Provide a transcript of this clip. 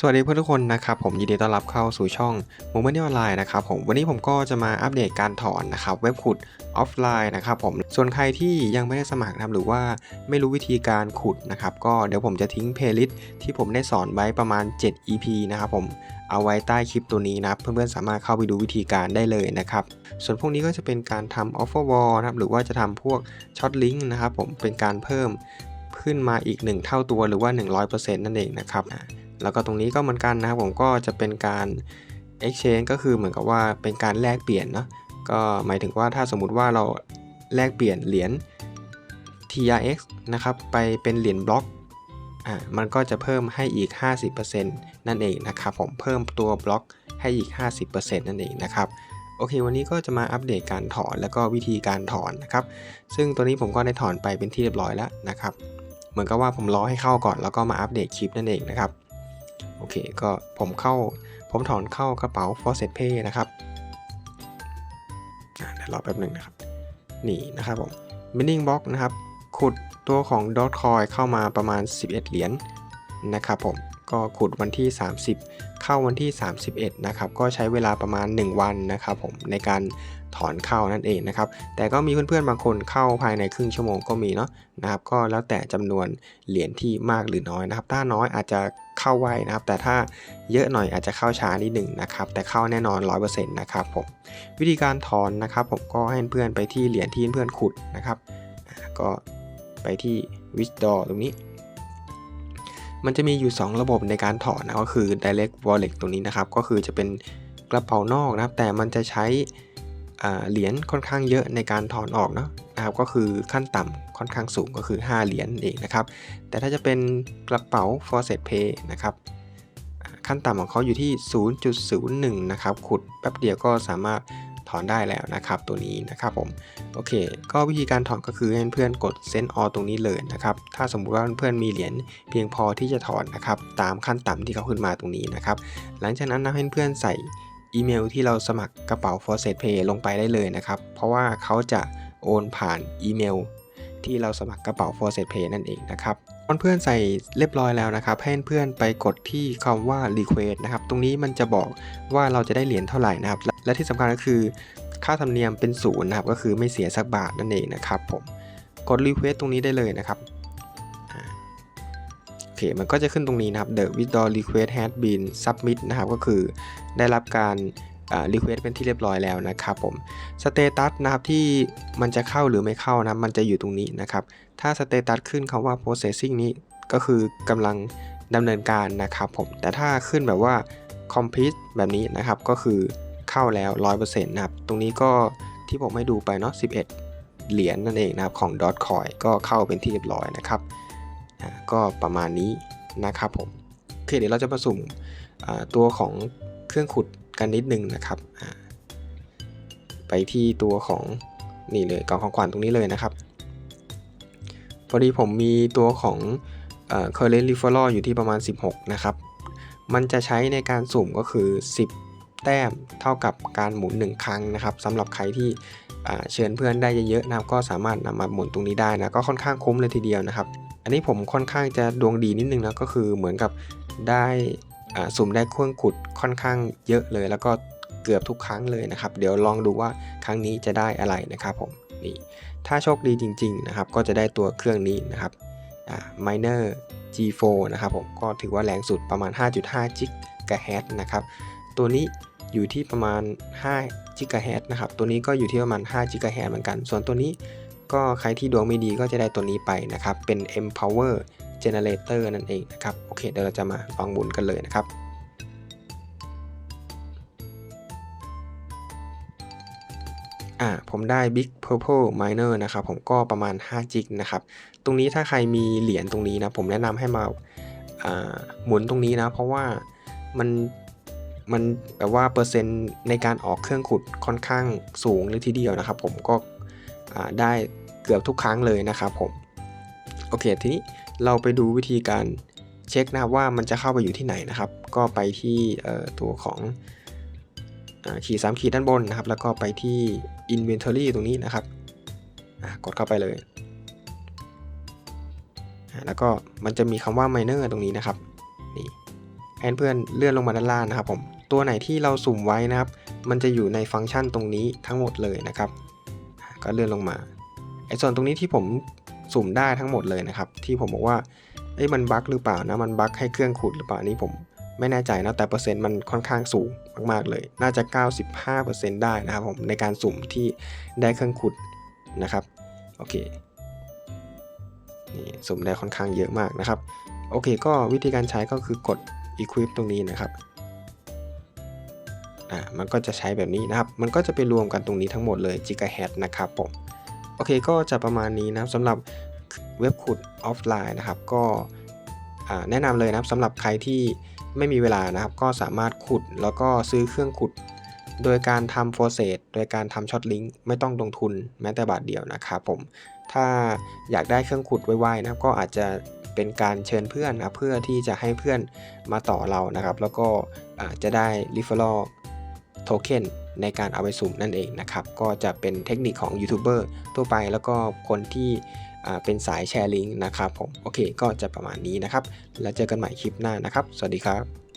สวัสดีเพื่อนทุกคนนะครับผมยินดีต้อนรับเข้าสู่ช่อง m o m e n t ออนไลน์นะครับผมวันนี้ผมก็จะมาอัปเดตการถอนนะครับเว็บขุดออฟไลน์นะครับผมส่วนใครที่ยังไม่ได้สมัครนะครับหรือว่าไม่รู้วิธีการขุดนะครับก็เดี๋ยวผมจะทิ้งเพลย์ลิสต์ที่ผมได้สอนไว้ประมาณ 7 EP นะครับผมเอาไว้ใต้คลิปตัวนี้นะครับเพื่อนๆสามารถเข้าไปดูวิธีการได้เลยนะครับส่วนพวกนี้ก็จะเป็นการทำ offer wall นะครับหรือว่าจะทำพวกช็อตลิงก์นะครับผมเป็นการเพิ่มขึ้นมาอีก 1 เท่าตัวหรือว่า 100%นั่นเองนะครับ แล้วก็ตรงนี้ก็เหมือนกันนะครับผมก็จะเป็นการ exchange ก็คือเหมือนกับว่าเป็นการแลกเปลี่ยนเนาะก็หมายถึงว่าถ้าสมมุติว่าเราแลกเปลี่ยนเหรียญ TRX นะครับไปเป็นเหรียญบล็อกอ่ามันก็จะเพิ่มให้อีก 50%นั่นเองนะครับผมเพิ่มตัวบล็อกให้อีก 50%นั่นเองนะครับโอเค วันนี้ก็จะมาอัปเดตการถอนแล้วก็วิธีการถอนนะครับ ซึ่งตัวนี้ผมก็ได้ถอนไปเป็นที่เรียบร้อยแล้วนะครับ เหมือนกับว่าผมรอให้เข้าก่อนแล้วก็มาอัปเดตคลิปนั่นเองนะครับ โอเค ก็ผมเข้า ผมถอนเข้ากระเป๋า Faucet Pay นะครับเดี๋ยวรอแป๊บหนึ่งนะครับ นี่นะครับผม Mining Box นะครับ ขุดตัวของ Dogecoin เข้ามาประมาณ 11 เหรียญนนะครับผม ก็ขุดวันที่ 30 เข้าวันที่ 31 นะครับก็ใช้เวลาประมาณ 1 วันนะครับผมในการถอนเข้านั่นเองนะครับแต่ก็มีเพื่อนๆบางคนเข้าภายในครึ่งชั่วโมงก็มีเนาะนะครับก็แล้วแต่จำนวนเหรียญที่มากหรือน้อยนะครับ ถ้าน้อยอาจจะเข้าไวนะครับ แต่ถ้าเยอะหน่อยอาจจะเข้าช้านิดหนึ่งนะครับ แต่เข้าแน่นอน 100%นะครับผมวิธีการถอนนะครับ ผมก็ให้เพื่อนไปที่เหรียญที่เพื่อนขุดนะครับ ก็ไปที่ withdraw ตรงนี้ มันจะมีอยู่ 2 ระบบในการถอนนะก็คือ direct wallet ตรงนี้นะครับ ก็คือจะเป็นกระเป๋านอกนะครับ แต่มันจะใช้เหรียญค่อนข้างเยอะในการถอนออกเนาะนะครับ ก็คือขั้นต่ำค่อนข้างสูงก็คือ 5 เหรียญเองนะครับ แต่ถ้าจะเป็นกระเป๋า Faucet Pay นะครับ ขั้นต่ำของเขาอยู่ที่ 0.01 นะครับ ขุดแป๊บเดียวก็สามารถ ถอนได้แล้วนะครับตัวนี้นะครับผมโอเค ก็วิธีการถอนก็คือให้เพื่อนกดเซ็นออตรงนี้เลยนะครับถ้าสมมุติว่าเพื่อนมีเหรียญเพียงพอที่จะถอนนะครับตามขั้นต่ำที่เขาขึ้นมาตรงนี้นะครับหลังจากนั้นนะให้เพื่อนใส่อีเมลที่เราสมัครกระเป๋า Faucet Pay ลงไปได้เลยนะครับเพราะว่าเขาจะโอนผ่านอีเมลที่เราสมัครกระเป๋า Faucet Pay นั่นเองนะครับเพื่อนๆใส่เรียบร้อยแล้วนะครับให้เพื่อนไปกดที่คำว่า request นะครับ ตรงนี้มันจะบอกว่าเราจะได้เหรียญเท่าไหร่นะครับ และที่สำคัญก็คือค่าธรรมเนียมเป็นศูนย์นะครับก็คือไม่เสียสักบาทนั่นเองนะครับผมกด request ตรงนี้ได้เลยนะครับโอเคมันก็จะขึ้นตรงนี้นะครับ the withdraw request has been submit นะครับ ก็คือได้รับการรีเควสเป็นที่เรียบร้อยแล้วนะครับผมสเตตัสนะครับที่มันจะเข้าหรือไม่เข้านะมันจะอยู่ตรงนี้นะครับ ถ้าสเตตัสขึ้นคำว่า processing นี้ก็คือกำลังดำเนินการนะครับผมแต่ถ้าขึ้นแบบว่า complete แบบนี้นะครับก็คือ เข้าแล้ว 100%นะครับ ตรงนี้ก็ที่ผมให้ดูไปเนาะ 11 เหรียญนั่นเองนะครับของ Dotcoin ก็เข้าเป็นที่เรียบร้อยนะครับก็ประมาณนี้นะครับผม โอเคเดี๋ยวเราจะมาสุ่มตัวของเครื่องขุดกันนิดนึงนะครับไปที่ตัวของนี่เลยกล่องของขวัญตรงนี้เลยนะครับ พอดีผมมีตัวของ current referral อยู่ที่ประมาณ 16 นะครับ มันจะใช้ในการสุ่มก็คือ 10 แต้มเท่ากับการหมุน 1 ครั้งนะครับสำหรับใครที่เชิญเพื่อนได้เยอะๆนะครับก็สามารถนำมาหมุนตรงนี้ได้นะก็ค่อนข้างคุ้มเลยทีเดียวนะครับ อันนี้ผมค่อนข้างจะดวงดีนิดนึงนะก็คือเหมือนกับได้สุ่มได้เครื่องขุดค่อนข้างเยอะเลย แล้วก็เกือบทุกครั้งเลยนะครับ เดี๋ยวลองดูว่าครั้งนี้จะได้อะไรนะครับผมนี่ถ้าโชคดีจริงๆนะครับก็จะได้ตัวเครื่องนี้นะครับ miner G4 นะครับผมก็ถือว่าแรงสุดประมาณ 5.5 จิกะเฮิรตนะครับ ตัวนี้อยู่ที่ประมาณ5จิกะเฮิรตนะครับ ตัวนี้ก็อยู่ที่ประมาณ5จิกะเฮิรตเหมือนกัน ส่วนตัวนี้ก็ใครที่ดวงไม่ดีก็จะได้ตัวนี้ไปนะครับ เป็น Empower Generator นั่นเองนะครับ โอเค เดี๋ยวเราจะมาลองหมุนกันเลยนะครับ อ่า ผมได้ Big Purple Miner นะครับ ผมก็ประมาณ5จิกนะครับ ตรงนี้ถ้าใครมีเหรียญตรงนี้นะ ผมแนะนำให้มาหมุนตรงนี้นะ เพราะว่ามัน มันแบบว่าเปอร์เซ็นต์ในการออกเครื่องขุดค่อนข้างสูงเลยทีเดียวนะครับ ผมก็ได้เกือบทุกครั้งเลยนะครับผมโอเคทีนี้เราไปดูวิธีการเช็คนะว่ามันจะเข้าไปอยู่ที่ไหนนะครับ ก็ไปที่ตัวของขีดสามขีดด้านบนนะครับ แล้วก็ไปที่ Inventory ตรงนี้นะครับกดเข้าไปเลย แล้วก็มันจะมีคำว่า Miner ตรงนี้นะครับนี่ให้เพื่อนเลื่อนลงมาด้านล่างนะครับผม ตัวไหนที่เราสุ่มไว้นะครับ มันจะอยู่ในฟังก์ชันตรงนี้ทั้งหมดเลยนะครับ ก็เลื่อนลงมาไอ้ส่วนตรงนี้ที่ผมสุ่มได้ทั้งหมดเลยนะครับ ที่ผมบอกว่าเอ้ยมันบั๊กหรือเปล่านะมันบั๊กให้เครื่องขุดหรือเปล่าอันนี้ผมไม่แน่ใจนะแต่เปอร์เซ็นต์มันค่อนข้างสูงมากๆเลย น่าจะ 95%ได้นะครับผมในการสุ่มที่ได้เครื่องขุดนะครับโอเคนี่สุ่มได้ค่อนข้างเยอะมากนะครับ โอเค ก็วิธีการใช้ก็คือกด equip ตรงนี้นะครับ อ่ามันก็จะใช้แบบนี้นะครับ มันก็จะไปรวมกันตรงนี้ทั้งหมดเลย gigahertz นะครับผมโอเคก็จะประมาณนี้นะครับสำหรับเว็บขุดออฟไลน์นะครับก็แนะนำเลยนะครับสำหรับใครที่ไม่มีเวลานะครับ ก็สามารถขุดแล้วก็ซื้อเครื่องขุด โดยการทำโฟเซตโดยการทำช็อตลิงก์ไม่ต้องลงทุนแม้แต่บาทเดียวนะครับผมถ้าอยากได้เครื่องขุดไวๆนะครับก็อาจจะเป็นการเชิญเพื่อนนะเพื่อที่จะให้เพื่อนมาต่อเรานะครับ แล้วก็จจะได้ referral ทเค็นในการเอาไปสุ่มนั่นเองนะครับ ก็จะเป็นเทคนิคของยูทูบเบอร์ทั่วไปแล้วก็คนที่เป็นสายแชร์ลิงก์นะครับผม โอเค ก็จะประมาณนี้นะครับ แล้วเจอกันใหม่คลิปหน้านะครับ สวัสดีครับ